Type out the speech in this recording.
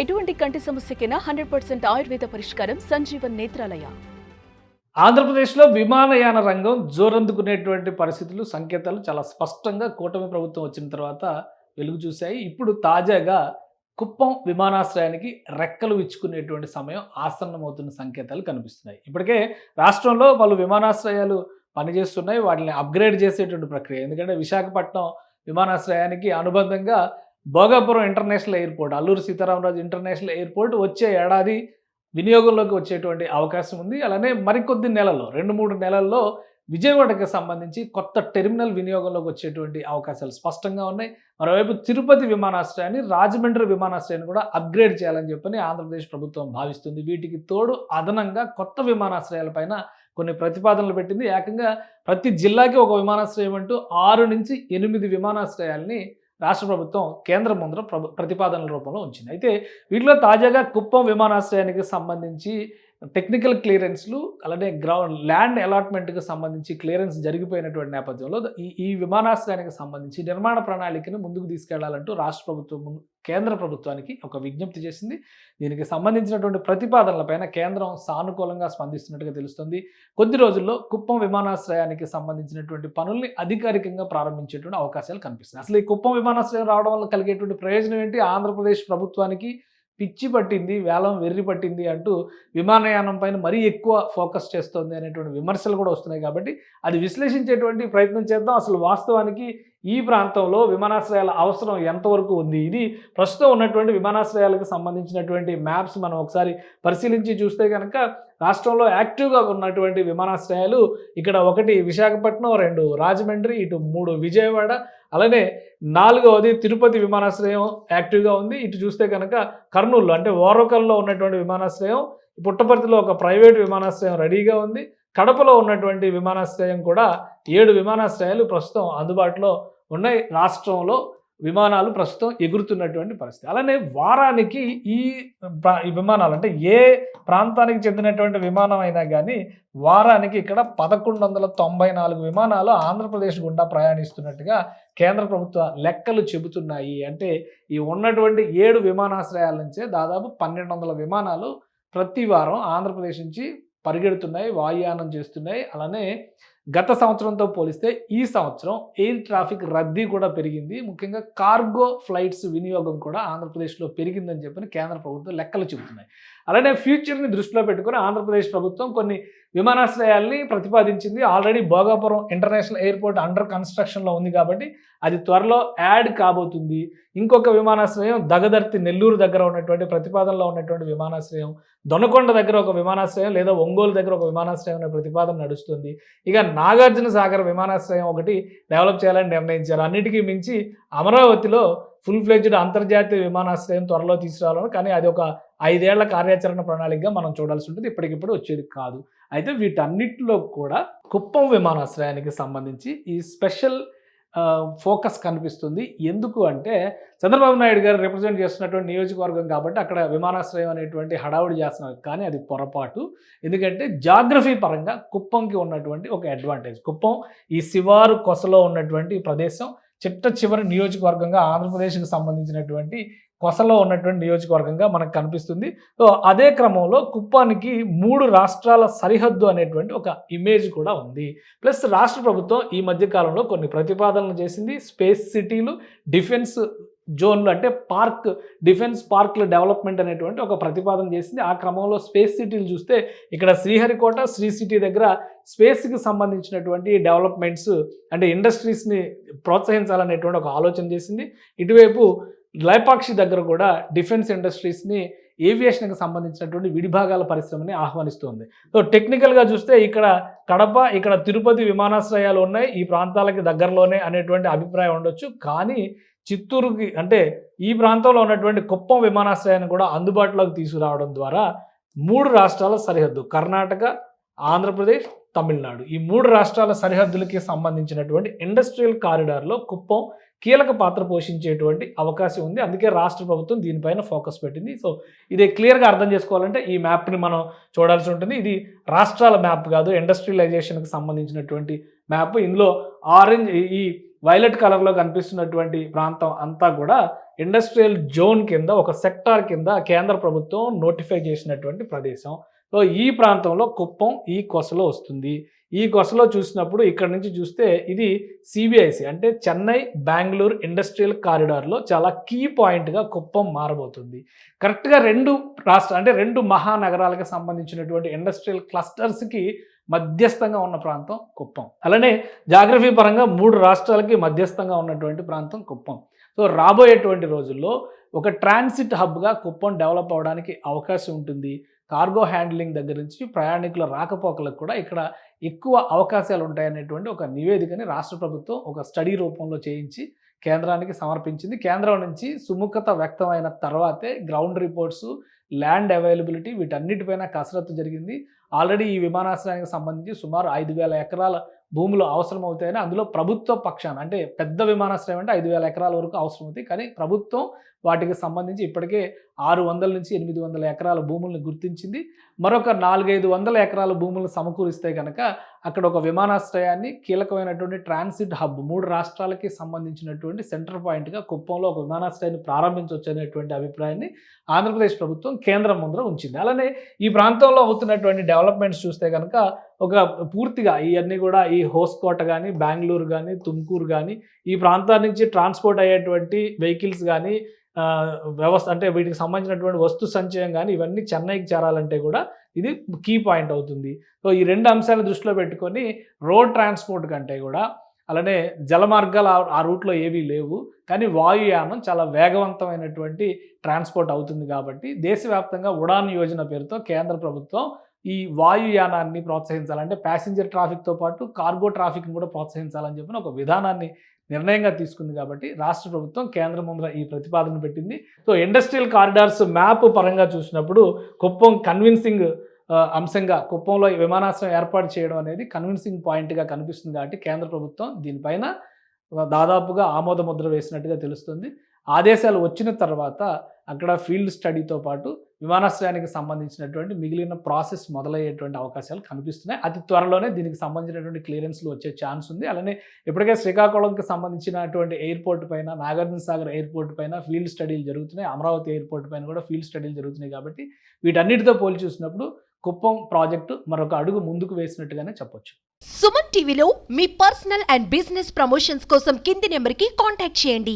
ఎటువంటి కంటి సమస్యకైనా hundred percent Ayurveda పరిష్కారం సంజీవన్ నేత్రాలయ. ఆంధ్రప్రదేశ్లో విమానయాన రంగం జోరందుకునేటువంటి పరిస్థితులు సంకేతాలు చాలా స్పష్టంగా కూటమి ప్రభుత్వం వచ్చిన తర్వాత వెలుగు చూశాయి. ఇప్పుడు తాజాగా కుప్పం విమానాశ్రయానికి రెక్కలు ఇచ్చుకునేటువంటి సమయం ఆసన్నమవుతున్న సంకేతాలు కనిపిస్తున్నాయి. ఇప్పటికే రాష్ట్రంలో పలు విమానాశ్రయాలు పనిచేస్తున్నాయి. వాటిని అప్గ్రేడ్ చేసేటువంటి ప్రక్రియ. ఎందుకంటే విశాఖపట్నం విమానాశ్రయానికి అనుబంధంగా Bhogapuram international airport Alluri Sitaramaraju international airport వచ్చే ఏడాది వినియోగంలోకి వచ్చేటువంటి అవకాశం ఉంది. అలానే మరికొద్ది నెలల్లో రెండు మూడు నెలల్లో విజయవాడకి సంబంధించి కొత్త టెర్మినల్ వినియోగంలోకి వచ్చేటువంటి అవకాశాలు స్పష్టంగా ఉన్నాయి. మరోవైపు తిరుపతి విమానాశ్రయాన్ని రాజమండ్రి విమానాశ్రయాన్ని కూడా అప్గ్రేడ్ చేయాలని చెప్పని ఆంధ్రప్రదేశ్ ప్రభుత్వం భావిస్తుంది. వీటికి తోడు అదనంగా కొత్త విమానాశ్రయాలపైన కొన్ని ప్రతిపాదనలు పెట్టింది. ఏకంగా ప్రతి జిల్లాకి ఒక విమానాశ్రయం అంటూ ఆరు నుంచి ఎనిమిది విమానాశ్రయాల్ని రాష్ట్ర ప్రభుత్వం కేంద్ర ముందర ప్రతిపాదనల రూపంలో ఉంచింది. అయితే వీటిలో తాజాగా కుప్పం విమానాశ్రయానికి సంబంధించి టెక్నికల్ క్లియరెన్స్లు అలానే గ్రౌండ్ ల్యాండ్ అలాట్మెంట్కి సంబంధించి క్లియరెన్స్ జరిగిపోయినటువంటి నేపథ్యంలో ఈ ఈ విమానాశ్రయానికి సంబంధించి నిర్మాణ ప్రణాళికను ముందుకు తీసుకెళ్ళాలంటూ రాష్ట్ర ప్రభుత్వం కేంద్ర ప్రభుత్వానికి ఒక విజ్ఞప్తి చేసింది. దీనికి సంబంధించినటువంటి ప్రతిపాదనలపైన కేంద్రం సానుకూలంగా స్పందిస్తున్నట్టుగా తెలుస్తుంది. కొద్ది రోజుల్లో కుప్పం విమానాశ్రయానికి సంబంధించినటువంటి పనుల్ని అధికారికంగా ప్రారంభించేటువంటి అవకాశాలు కనిపిస్తున్నాయి. అసలు ఈ కుప్పం విమానాశ్రయం రావడం వల్ల కలిగేటువంటి ప్రయోజనం ఏంటి? ఆంధ్రప్రదేశ్ ప్రభుత్వానికి పిచ్చి పట్టింది వేలం వెర్రి పట్టింది అంటూ విమానయానం పైన మరీ ఎక్కువ ఫోకస్ చేస్తోంది అనేటువంటి విమర్శలు కూడా వస్తున్నాయి కాబట్టి అది విశ్లేషించేటువంటి ప్రయత్నం చేద్దాం. అసలు వాస్తవానికి ఈ ప్రాంతంలో విమానాశ్రయాల అవసరం ఎంతవరకు ఉంది? ఇది ప్రస్తుతం ఉన్నటువంటి విమానాశ్రయాలకు సంబంధించినటువంటి మ్యాప్స్ మనం ఒకసారి పరిశీలించి చూస్తే కనుక రాష్ట్రంలో యాక్టివ్గా ఉన్నటువంటి విమానాశ్రయాలు ఇక్కడ ఒకటి విశాఖపట్నం రెండు రాజమండ్రి ఇటు మూడు విజయవాడ అలానే నాలుగవది తిరుపతి విమానాశ్రయం యాక్టివ్గా ఉంది. ఇటు చూస్తే కనుక కర్నూలు అంటే ఓరకల్లో ఉన్నటువంటి విమానాశ్రయం పుట్టపర్తిలో ఒక ప్రైవేట్ విమానాశ్రయం రెడీగా ఉంది. కడపలో ఉన్నటువంటి విమానాశ్రయం కూడా ఏడు విమానాశ్రయాలు ప్రస్తుతం అందుబాటులో ఉన్నాయి. రాష్ట్రంలో విమానాలు ప్రస్తుతం ఎగురుతున్నటువంటి పరిస్థితి. అలానే వారానికి ఈ ప్రా- ఈ విమానాలు అంటే ఏ ప్రాంతానికి చెందినటువంటి విమానం అయినా కానీ వారానికి ఇక్కడ పదకొండు వందల తొంభై నాలుగు విమానాలు ఆంధ్రప్రదేశ్ గుండా ప్రయాణిస్తున్నట్టుగా కేంద్ర ప్రభుత్వ లెక్కలు చెబుతున్నాయి. అంటే ఈ ఉన్నటువంటి ఏడు విమానాశ్రయాల నుంచే దాదాపు పన్నెండు వందల విమానాలు ప్రతి వారం ఆంధ్రప్రదేశ్ నుంచి పరిగెడుతున్నాయి వాయుయానం చేస్తున్నాయి. అలానే గత సంవత్సరంతో పోలిస్తే ఈ సంవత్సరం ఎయిర్ ట్రాఫిక్ రద్దీ కూడా పెరిగింది. ముఖ్యంగా కార్గో ఫ్లైట్స్ వినియోగం కూడా ఆంధ్రప్రదేశ్లో పెరిగిందని చెప్పని కేంద్ర ప్రభుత్వం లెక్కలు చెబుతున్నాయి. అలానే ఫ్యూచర్ని దృష్టిలో పెట్టుకుని ఆంధ్రప్రదేశ్ ప్రభుత్వం కొన్ని విమానాశ్రయాల్ని ప్రతిపాదించింది. Already Bhogapuram international airport under కన్స్ట్రక్షన్లో ఉంది కాబట్టి అది త్వరలో యాడ్ కాబోతుంది. ఇంకొక విమానాశ్రయం దగదర్తి నెల్లూరు దగ్గర ఉన్నటువంటి ప్రతిపాదనలో ఉన్నటువంటి విమానాశ్రయం దొనకొండ దగ్గర ఒక విమానాశ్రయం లేదా ఒంగోలు దగ్గర ఒక విమానాశ్రయం అనే ప్రతిపాదన నడుస్తుంది. ఇక నాగార్జున సాగర్ విమానాశ్రయం ఒకటి డెవలప్ చేయాలని నిర్ణయించారు. అన్నిటికీ మించి అమరావతిలో ఫుల్ ఫ్లెడ్జ్డ్ అంతర్జాతీయ విమానాశ్రయం త్వరలో తీసుకురావాలని కానీ అది ఒక ఐదేళ్ళ కార్యాచరణ ప్రణాళికగా మనం చూడాల్సి ఉంటుంది. ఇప్పటికిప్పుడు వచ్చేది కాదు. అయితే వీటన్నిటిలో కూడా కుప్పం విమానాశ్రయానికి సంబంధించి ఈ స్పెషల్ ఫోకస్ కనిపిస్తుంది. ఎందుకు అంటే చంద్రబాబు నాయుడు గారు రిప్రజెంట్ చేస్తున్నటువంటి నియోజకవర్గం కాబట్టి అక్కడ విమానాశ్రయం అనేటువంటి హడావుడి చేస్తున్నారు కానీ అది పొరపాటు. ఎందుకంటే జాగ్రఫీ పరంగా కుప్పంకి ఉన్నటువంటి ఒక అడ్వాంటేజ్ కుప్పం ఈ శివారు కొసలో ఉన్నటువంటి ప్రదేశం. చిట్ట చివరి నియోజకవర్గంగా ఆంధ్రప్రదేశ్కి సంబంధించినటువంటి కొసలో ఉన్నటువంటి నియోజకవర్గంగా మనకు కనిపిస్తుంది. సో అదే క్రమంలో కుప్పానికి మూడు రాష్ట్రాల సరిహద్దు అనేటువంటి ఒక ఇమేజ్ కూడా ఉంది. ప్లస్ రాష్ట్ర ప్రభుత్వం ఈ మధ్య కాలంలో కొన్ని ప్రతిపాదనలు చేసింది. స్పేస్ సిటీలు డిఫెన్స్ జోన్లు అంటే పార్క్ డిఫెన్స్ పార్క్ల డెవలప్మెంట్ అనేటువంటి ఒక ప్రతిపాదన చేసింది. ఆ క్రమంలో స్పేస్ సిటీలు చూస్తే ఇక్కడ శ్రీహరికోట శ్రీ సిటీ దగ్గర స్పేస్కి సంబంధించినటువంటి డెవలప్మెంట్స్ అంటే ఇండస్ట్రీస్ని ప్రోత్సహించాలనేటువంటి ఒక ఆలోచన చేసింది. ఇటువైపు లైపాక్షి దగ్గర కూడా డిఫెన్స్ ఇండస్ట్రీస్ని ఏవియేషన్కి సంబంధించినటువంటి విడిభాగాల పరిశ్రమని ఆహ్వానిస్తుంది. సో టెక్నికల్గా చూస్తే ఇక్కడ కడప ఇక్కడ తిరుపతి విమానాశ్రయాలు ఉన్నాయి. ఈ ప్రాంతాలకి దగ్గరలోనే అనేటువంటి అభిప్రాయం ఉండొచ్చు. కానీ చిత్తూరుకి అంటే ఈ ప్రాంతంలో ఉన్నటువంటి కుప్పం విమానాశ్రయాన్ని కూడా అందుబాటులోకి తీసుకురావడం ద్వారా మూడు రాష్ట్రాల సరిహద్దు కర్ణాటక ఆంధ్రప్రదేశ్ తమిళనాడు. ఈ మూడు రాష్ట్రాల సరిహద్దులకి సంబంధించినటువంటి ఇండస్ట్రియల్ కారిడార్లో కుప్పం కీలక పాత్ర పోషించేటువంటి అవకాశం ఉంది. అందుకే రాష్ట్ర ప్రభుత్వం దీనిపైన ఫోకస్ పెట్టింది. సో ఇది క్లియర్గా అర్థం చేసుకోవాలంటే ఈ మ్యాప్ని మనం చూడాల్సి ఉంటుంది. ఇది రాష్ట్రాల మ్యాప్ కాదు ఇండస్ట్రియలైజేషన్కి సంబంధించినటువంటి మ్యాప్. ఇందులో ఆరెంజ్ ఈ వైలెట్ కలర్లో కనిపిస్తున్నటువంటి ప్రాంతం అంతా కూడా ఇండస్ట్రియల్ జోన్ కింద ఒక సెక్టార్ కింద కేంద్ర ప్రభుత్వం నోటిఫై చేసినటువంటి ప్రదేశం. సో ఈ ప్రాంతంలో కుప్పం ఈ కొసలో వస్తుంది. ఈ కొసలో చూసినప్పుడు ఇక్కడ నుంచి చూస్తే ఇది సిబిఐసి అంటే చెన్నై బెంగళూరు ఇండస్ట్రియల్ కారిడార్లో చాలా కీ పాయింట్గా కుప్పం మారబోతుంది. కరెక్ట్గా రెండు రాష్ట్ర అంటే రెండు మహానగరాలకు సంబంధించినటువంటి ఇండస్ట్రియల్ క్లస్టర్స్కి మధ్యస్థంగా ఉన్న ప్రాంతం కుప్పం. అలానే జాగ్రఫీ పరంగా మూడు రాష్ట్రాలకి మధ్యస్థంగా ఉన్నటువంటి ప్రాంతం కుప్పం. సో రాబోయేటువంటి రోజుల్లో ఒక ట్రాన్సిట్ హబ్గా కుప్పం డెవలప్ అవడానికి అవకాశం ఉంటుంది. కార్గో హ్యాండ్లింగ్ దగ్గర నుంచి ప్రయాణికుల రాకపోకలకు కూడా ఇక్కడ ఎక్కువ అవకాశాలు ఉంటాయనేటువంటి ఒక నివేదికని రాష్ట్ర ప్రభుత్వం ఒక స్టడీ రూపంలో చేయించి కేంద్రానికి సమర్పించింది. కేంద్రం నుంచి సుముఖత వ్యక్తమైన తర్వాతే గ్రౌండ్ రిపోర్ట్స్ ల్యాండ్ అవైలబిలిటీ వీటన్నిటిపైన కసరత్తు జరిగింది. ఆల్రెడీ ఈ విమానాశ్రయానికి సంబంధించి సుమారు ఐదు వేల ఎకరాల భూములు అవసరం అవుతాయని అందులో ప్రభుత్వ పక్షాన అంటే పెద్ద విమానాశ్రయం అంటే ఐదు వేల ఎకరాల వరకు అవసరం అవుతాయి కానీ ప్రభుత్వం వాటికి సంబంధించి ఇప్పటికే ఆరు వందల నుంచి ఎనిమిది వందల ఎకరాల భూములను గుర్తించింది. మరొక నాలుగైదు వందల ఎకరాల భూములను సమకూరిస్తే కనుక అక్కడ ఒక విమానాశ్రయాన్ని కీలకమైనటువంటి ట్రాన్సిట్ హబ్ మూడు రాష్ట్రాలకి సంబంధించినటువంటి సెంటర్ పాయింట్గా కుప్పంలో ఒక విమానాశ్రయాన్ని ప్రారంభించవచ్చు అనేటువంటి అభిప్రాయాన్ని ఆంధ్రప్రదేశ్ ప్రభుత్వం కేంద్రం ముందర ఉంచింది. అలానే ఈ ప్రాంతంలో అవుతున్నటువంటి డెవలప్మెంట్స్ చూస్తే కనుక ఒక పూర్తిగా ఇవన్నీ కూడా ఈ హోస్కోట కానీ బెంగళూరు కానీ తుమ్కూరు కానీ ఈ ప్రాంతాల నుంచి ట్రాన్స్పోర్ట్ అయ్యేటువంటి వెహికల్స్ కానీ వ్యవస్థ అంటే వీటికి సంబంధించినటువంటి వస్తు సంచయం కానీ ఇవన్నీ చెన్నైకి చేరాలంటే కూడా ఇది కీ పాయింట్ అవుతుంది. సో ఈ రెండు అంశాలను దృష్టిలో పెట్టుకొని రోడ్ ట్రాన్స్పోర్ట్ కంటే కూడా అలానే జలమార్గాలు ఆ- రూట్లో ఏవీ లేవు. కానీ వాయుయానం చాలా వేగవంతమైనటువంటి ట్రాన్స్పోర్ట్ అవుతుంది కాబట్టి దేశవ్యాప్తంగా ఉడాన్ యోజన పేరుతో కేంద్ర ప్రభుత్వం ఈ వాయుయానాన్ని ప్రోత్సహించాలంటే ప్యాసింజర్ ట్రాఫిక్తో పాటు కార్గో ట్రాఫిక్ని కూడా ప్రోత్సహించాలని చెప్పిన ఒక విధానాన్ని నిర్ణయంగా తీసుకుంది కాబట్టి రాష్ట్ర ప్రభుత్వం కేంద్ర ముందర ఈ ప్రతిపాదన పెట్టింది. సో ఇండస్ట్రియల్ కారిడార్స్ మ్యాప్ పరంగా చూసినప్పుడు కుప్పం కన్విన్సింగ్ అంశంగా కుప్పంలో విమానాశ్రయం ఏర్పాటు చేయడం అనేది కన్విన్సింగ్ పాయింట్గా కనిపిస్తుంది కాబట్టి కేంద్ర ప్రభుత్వం దీనిపైన దాదాపుగా ఆమోద ముద్ర వేసినట్టుగా తెలుస్తుంది. ఆదేశాలు వచ్చిన తర్వాత అక్కడ ఫీల్డ్ స్టడీతో పాటు విమానాశ్రయానికి సంబంధించినటువంటి మిగిలిన ప్రాసెస్ మొదలయ్యేటువంటి అవకాశాలు కనిపిస్తున్నాయి. అతి త్వరలోనే దీనికి సంబంధించినటువంటి క్లియరెన్స్లు వచ్చే ఛాన్స్ ఉంది. అలానే ఇప్పటికే శ్రీకాకుళంకి సంబంధించినటువంటి ఎయిర్పోర్ట్ పైన నాగార్జున సాగర్ ఎయిర్పోర్ట్ పైన ఫీల్డ్ స్టడీలు జరుగుతున్నాయి. అమరావతి ఎయిర్పోర్ట్ పైన కూడా ఫీల్డ్ స్టడీలు జరుగుతున్నాయి కాబట్టి వీటన్నిటితో పోల్చి చూసినప్పుడు కుప్పం ప్రాజెక్టు మరొక అడుగు ముందుకు వేసినట్టుగానే చెప్పొచ్చు. సుమన్ టీవీలో మీ పర్సనల్ అండ్ బిజినెస్ ప్రమోషన్స్ కోసం కింది నెంబర్కి కాంటాక్ట్ చేయండి.